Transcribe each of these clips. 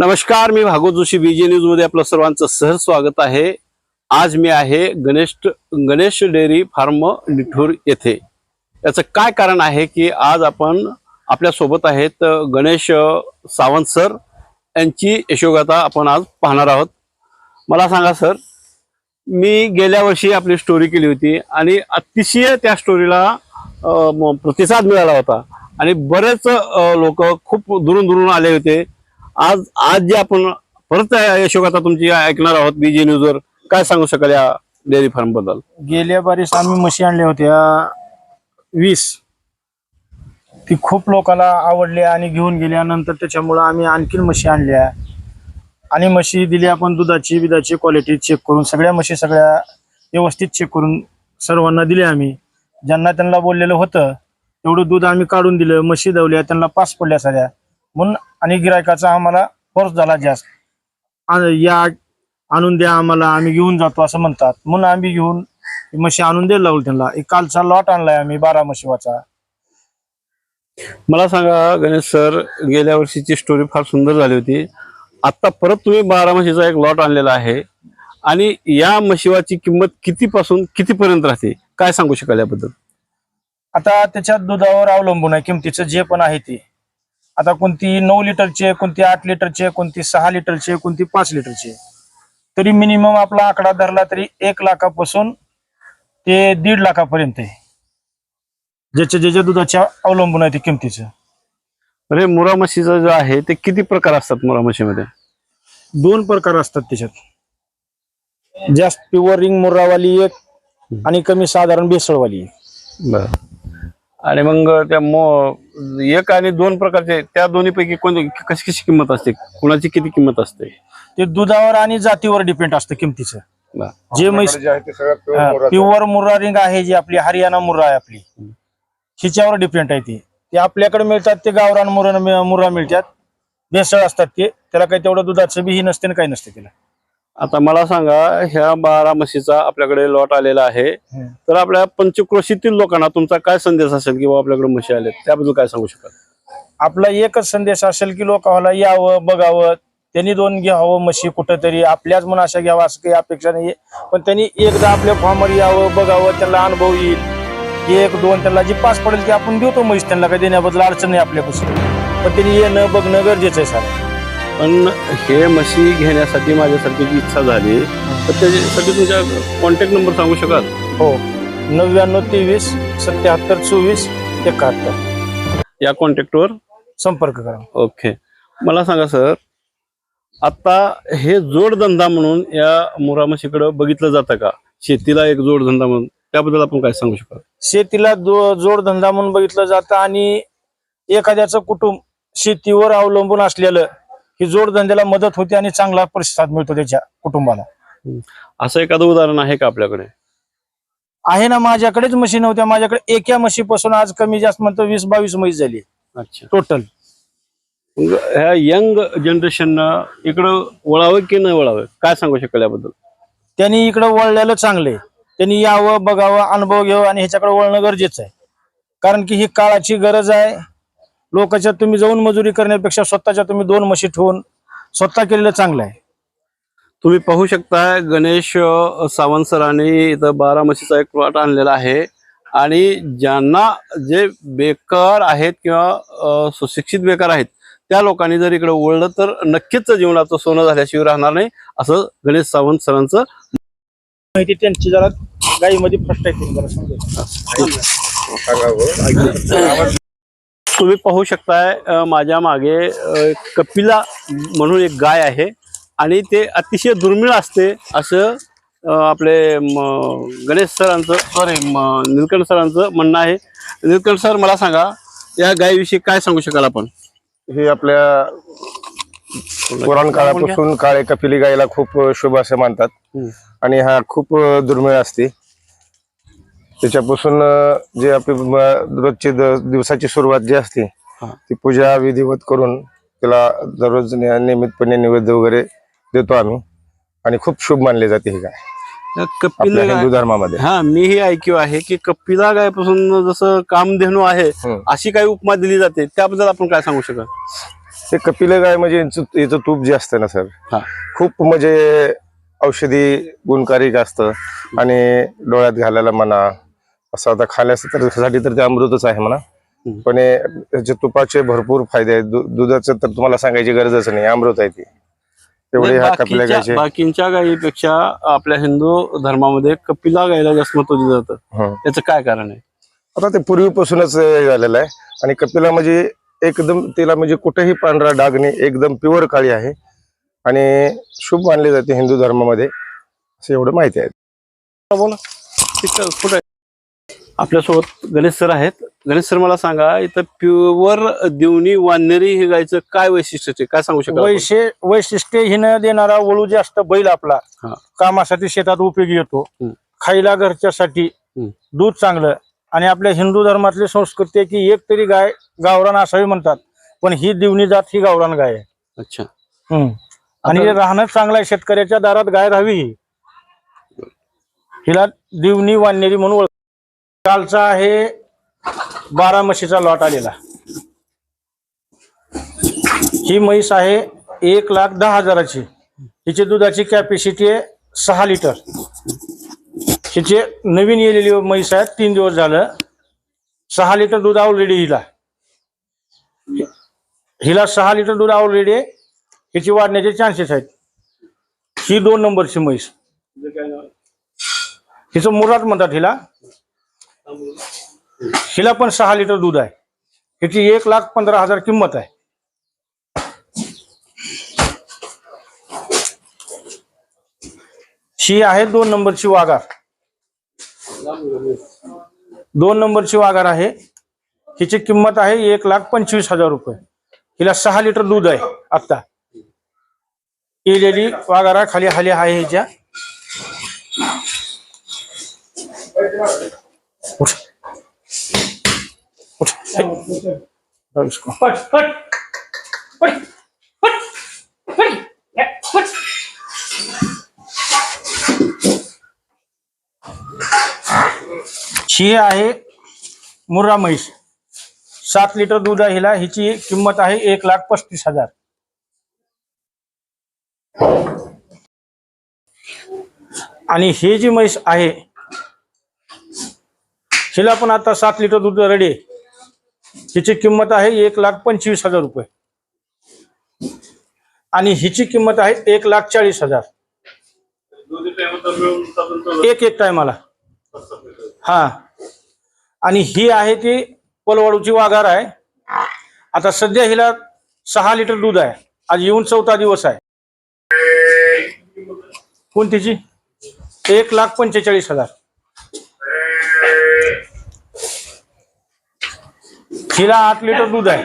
नमस्कार मी भागवत जोशी बीजे न्यूजमध्ये आपलं सर्वांचं सहज स्वागत आहे. आज मी आहे गणेश गणेश डेअरी फार्म निठूर येथे. याचं काय कारण आहे की आज आपण आपल्यासोबत आहेत गणेश सावंत सर. यांची यशोगाथा आपण आज पाहणार आहोत. मला सांगा सर मी गेल्या वर्षी आपली स्टोरी केली होती आणि अतिशय त्या स्टोरीला प्रतिसाद मिळाला होता. आणि बरेच लोक खूप दुरून दुरून आले होते. आज आज जे आपण परत यशोगाथा तुमची ऐकणार आहोत बीजे न्यूजवर काय सांगू शकाल या डेअरी फार्मबद्दल? गेल्या बारीस आम्ही म्हशी आणल्या होत्या वीस. ती खूप लोकांना आवडल्या आणि घेऊन गेल्यानंतर त्याच्यामुळं आम्ही आणखीन म्हशी आणल्या. आणि म्हशी दिली आपण दुधाची बिधाची क्वालिटी चेक करून सगळ्या म्हशी सगळ्या व्यवस्थित चेक करून सर्वांना दिले आम्ही. ज्यांना त्यांना बोललेलं होतं तेवढं दूध आम्ही काढून दिलं म्हशी दवल्या त्यांना पास पडल्या साऱ्या. म्हणून आणि गिरायकाचा आम्हाला फोर्स झाला जास्त. या आणून द्या आम्हाला आम्ही घेऊन जातो असं म्हणतात. म्हणून आम्ही घेऊन म्हशी आणून द्यायला लागलो त्यांना. एक कालचा लॉट आणलाय आम्ही बारा म्हशीवाचा मला सांगा गणेश सर गेल्या वर्षीची स्टोरी फार सुंदर झाली होती. आता परत तुम्ही बारा म्हशीचा एक लॉट आणलेला आहे. आणि या म्हशीवाची किंमत कितीपासून कितीपर्यंत राहते? काय सांगू शकाल याबद्दल? आता त्याच्या दुधावर अवलंबून आहे किमतीचं जे पण आहे ते. आता कोणती नऊ लिटरचे कोणती आठ लिटरचे कोणती सहा लिटरचे कोणती पाच लिटरचे तरी मिनिमम आपला आकडा धरला तरी एक लाखापासून ते दीड लाखापर्यंत आहे. ज्याच्या ज्याच्या दुधाच्या अवलंबून आहे ते किमतीचं. अरे मुरा म्हशीचं जे आहे ते किती प्रकार असतात मुरा म्हशीमध्ये दोन प्रकार असतात त्याच्यात. जास्त प्युअर रिंग मुर्रावाली एक आणि कमी साधारण बेसळवाली एक. बर. आणि मग त्या मो एक आणि दोन प्रकारचे त्या दोन्ही पैकी कोणती कशी कशी किंमत असते? कुणाची किती किंमत असते? ते दुधावर आणि जातीवर डिपेंड असतं किमतीचं. जे म्हैस प्युअर मुर्रा रिंग आहे. जी आपली हरियाणा मुर्रा आहे आपली. हिच्यावर डिपेंड आहे ती. ते आपल्याकडे मिळतात ते गावरान मुर्रा मुर्रा मिळतात. भेसळ असतात ते. त्याला काही तेवढं दुधाचं बी ही नसते आणि काही नसते त्याला. आता मला सांगा ह्या बारा म्हशीचा आपल्याकडे लॉट आलेला आहे. तर आपल्या पंचक्रोशीतील लोकांना तुमचा काय संदेश असेल की बाबा आपल्याकडे म्हशी आले त्याबद्दल काय सांगू शकाल? आपला एकच संदेश असेल की लोकांना यावं बघावं. त्यांनी दोन घ्यावं म्हशी कुठंतरी. आपल्याच म्हणून अशा घ्यावं असं काही अपेक्षा नाही पण त्यांनी एकदा आपल्या फॉर्मवर यावं बघावं त्यांना अनुभव येईल. एक दोन त्यांना जी पास पडेल ते आपण देतो म्हैस त्यांना काही देण्याबद्दल अडचण नाही आपल्यापासून पण त्यांनी येणं बघणं गरजेचं आहे सर पण हे म्हशी घेण्यासाठी माझ्यासारखी जी इच्छा झाली तर त्याच्यासाठी तुमच्या कॉन्टॅक्ट नंबर सांगू शकाल? हो. नव्याण्णव तेवीस सत्याहत्तर चोवीस एकाहत्तर. या कॉन्टॅक्टवर संपर्क करा. ओके मला सांगा सर आता हे जोडधंदा म्हणून या मुरा म्हशीकडे बघितलं जातं का? शेतीला एक जोडधंदा म्हणून. त्याबद्दल आपण काय सांगू शकाल? शेतीला जोडधंदा म्हणून बघितलं जातं आणि एखाद्याचं कुटुंब शेतीवर अवलंबून असलेलं ही जोडधंद्याला मदत होते आणि चांगला प्रतिसाद मिळतो त्याच्या कुटुंबाला. असं एखादं उदाहरण आहे का आपल्याकडे? आहे ना माझ्याकडेच म्हशी नव्हत्या माझ्याकडे एका म्हशीपासून आज कमी जास्त म्हणतो वीस बावीस म्हैस झाली. अच्छा. टोटल ह्या यंग जनरेशननं इकडं वळावं की न वळावं? काय सांगू शकाल याबद्दल? त्यांनी इकडे वळलेलं चांगले त्यांनी यावं बघावं अनुभव घ्यावं आणि ह्याच्याकडे वळणं गरजेचं आहे. कारण की ही काळाची गरज आहे. लोकांच्या तुम्ही जाऊन मजुरी करण्यापेक्षा स्वतःच्या तुम्ही दोन म्हशी ठेवून स्वतः केलेलं चांगलं आहे तुम्ही पाहू शकता गणेश सावंत सरांनी इथं बारा म्हशीचा एक प्लॉट आणलेला आहे आणि ज्यांना जे बेकार आहेत किंवा सुशिक्षित बेकार आहेत त्या लोकांनी जर इकडे वळलं तर नक्कीच जीवनाचं सोनं झाल्याशिवाय राहणार नाही असं गणेश सावंत सरांचं माहिती त्यांची जरा गाईमध्ये फर्स्ट आहे. तुम्ही पाहू शकताय माझ्या मागे कपिला म्हणून एक गाय आहे आणि ते अतिशय दुर्मिळ असते असं आपले गणेश सरांचं सॉरी निलकंठ सरांचं म्हणणं आहे. निलकंठ सर मला सांगा या गायीविषयी काय सांगू शकाल आपण? हे आपल्या पुराण काळापासून काळे कपिली गायला खूप शुभ असे मानतात. आणि हा खूप दुर्मिळ असते. त्याच्यापासून जे आपली म- रोजची दिवसाची सुरुवात जी असते हा. ती पूजा विधिवत करून त्याला दररोज नियमितपणे निवेद्य वगैरे देतो आम्ही आणि खूप शुभ मानले जाते ही गाय कपिला हिंदू धर्मामध्ये हा मीही ऐकू आहे की कपिला गायपासून जसं कामधेनू आहे. अशी काही उपमा दिली जाते त्याबद्दल आपण काय सांगू शकाल हे कपिल गाय म्हणजे यांचं तूप जे असतं ना सर हा. खूप म्हणजे औषधी गुणकारिक असतं आणि डोळ्यात घालायला म्हणा असं आता खाण्यासाठी तर ते अमृतच आहे म्हणा. पण हे त्याचे तुपाचे भरपूर फायदे आहेत दुधाचं तर तुम्हाला सांगायची गरजच नाही अमृत आहे ते. एवढे ह्या कपिला गायचे बाकींच्या गायीपेक्षा आपल्या हिंदू धर्मामध्ये कपिला गायला जास्त महत्त्व दिलं जातं. हं. त्याचं काय कारण आहे? आता ते पूर्वीपासूनच हे झालेलं आहे. आणि कपिला म्हणजे एकदम तिला म्हणजे कुठेही पांढरा डाग नाही एकदम प्युअर काळी आहे. आणि शुभ मानले जाते हिंदू धर्मामध्ये. असं एवढं माहिती आहे. बोला. कुठे? आपल्यासोबत गणेश सर आहेत गणेश सर मला सांगा इथं प्युअर देवणी वानेरी हे गायचं काय वैशिष्ट्य आहे? काय सांगू शकाल आपण? वैशे वैशिष्ट्य हिनं देणारा वळू जास्त बैल आपला हा. कामासाठी शेतात उपयोगी येतो हम्म. खायला घरच्यासाठी हम्म. दूध चांगलं आणि आपल्या हिंदू धर्मातली संस्कृती आहे की एक तरी गाय गावरान असावी म्हणतात पण ही दिवणी जात ही गावरान गाय आहे अच्छा हम्म. आणि आता- राहणं चांगलं आहे शेतकऱ्याच्या दारात गाय राहावी ही हिला दिवणी वानेरी म्हणून ओळख कालचा आहे बारा म्हशीचा लॉट आलेला. ही म्हैस आहे एक लाख दहा हजाराची. हिची दुधाची कॅपॅसिटी आहे सहा लिटर. हिचे नवीन येलेली म्हैस आहे तीन दिवस झालं. सहा लिटर दूध ऑलरेडी हिला. हिला सहा लिटर दूध ऑलरेडी आहे हिची वाढण्याचे चान्सेस आहेत. ही दोन नंबरची म्हैस. हिचं मुरात म्हणतात हिला. हिला पण सहा लिटर दूध आहे. हिची एक लाख पंधरा हजार किंमत आहे. ही आहे दोन नंबरची वाघार. दोन नंबरची वाघार आहे. हिची किंमत आहे एक लाख पंचवीस हजार रुपये. हिला सहा लिटर दूध आहे आत्ता. इलेली वाघारा खाली हाली आहे हिच्या. उठ. उठ. हे. ही आहे मुर्रा म्हैस. सात लिटर दूध आहे हिला. हिची किंमत आहे एक लाख पस्तीस हजार. आणि ही जी म्हैस आहे हिला पण आता सात लिटर दूध रेडी आहे. हिची किंमत आहे एक लाख पंचवीस हजार रुपये. आणि हिची किंमत आहे एक लाख चाळीस हजार. एक एक टायमाला. हा. आणि ही आहे ती पलवाडूची वाघार आहे. आता सध्या हिला सहा लिटर दूध आहे. आज येऊन चौथा दिवस आहे. कोणतीची? एक लाख पंचेचाळीस हजार. हिला आठ लिटर दूध आहे.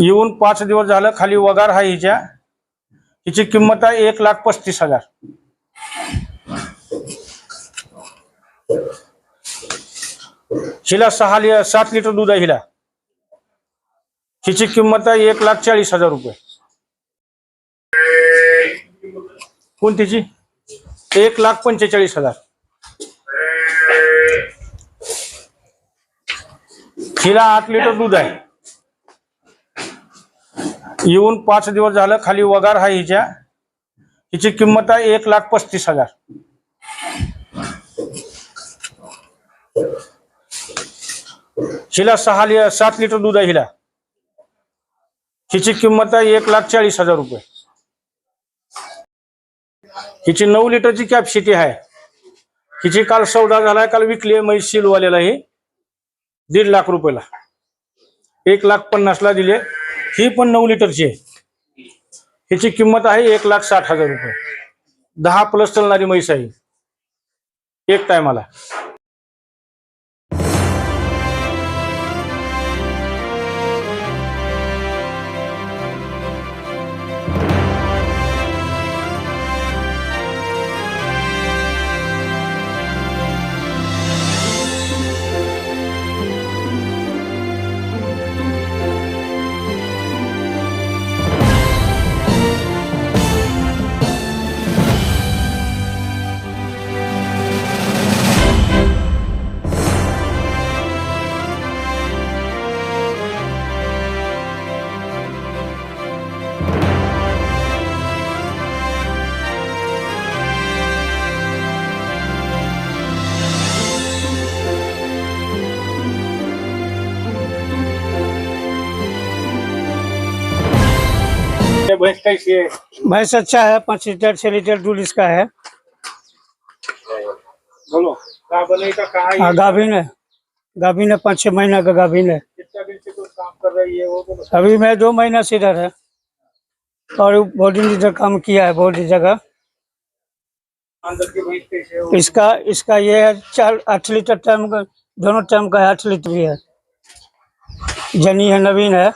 येऊन पाच दिवस झालं खाली वगार आहे हिच्या. हिची किंमत आहे एक लाख पस्तीस हजार. हिला सहा लि सात लिटर दूध आहे हिला. हिची किंमत आहे एक लाख चाळीस हजार रुपये. कोणतीची? एक लाख पंचेचाळीस हजार. हिला आठ लिटर दूध आहे. येऊन पाच दिवस झालं खाली वगार आहे हिच्या. हिची किंमत आहे एक लाख पस्तीस हजार. हिला सहा लि सात लिटर दूध आहे हिला. हिची किंमत आहे एक लाख चाळीस हजार रुपये. हिची नऊ लिटरची कॅपॅसिटी आहे. हिची काल सौदा झालाय काल विकली आहे म्हैस ही दीड लाख रुपयाला. एक लाख पन्नासला दिले. ही पण नऊ लिटरची आहे. हिची किंमत आहे एक लाख साठ हजार रुपये. दहा प्लस चालणारी म्हैस आहे. एक टायमाला भैंस कैसी है भैंस अच्छा है पाँच लीटर छह लीटर दूध इसका है। बोलो। का बनेगा कहाँ हाँ गाभिन है। गाभिन है पाँच छह महीना का गाभिन है। कितना दिन से कोई काम कर रही है वो अभी मैं दो महीना से इधर है। और बहुत दिन इधर काम किया है बहुत जगह। है? इसका इसका ये है चार आठ लीटर टाइम का दोनों टाइम का है आठ लीटर भी है। जनी है नवीन है।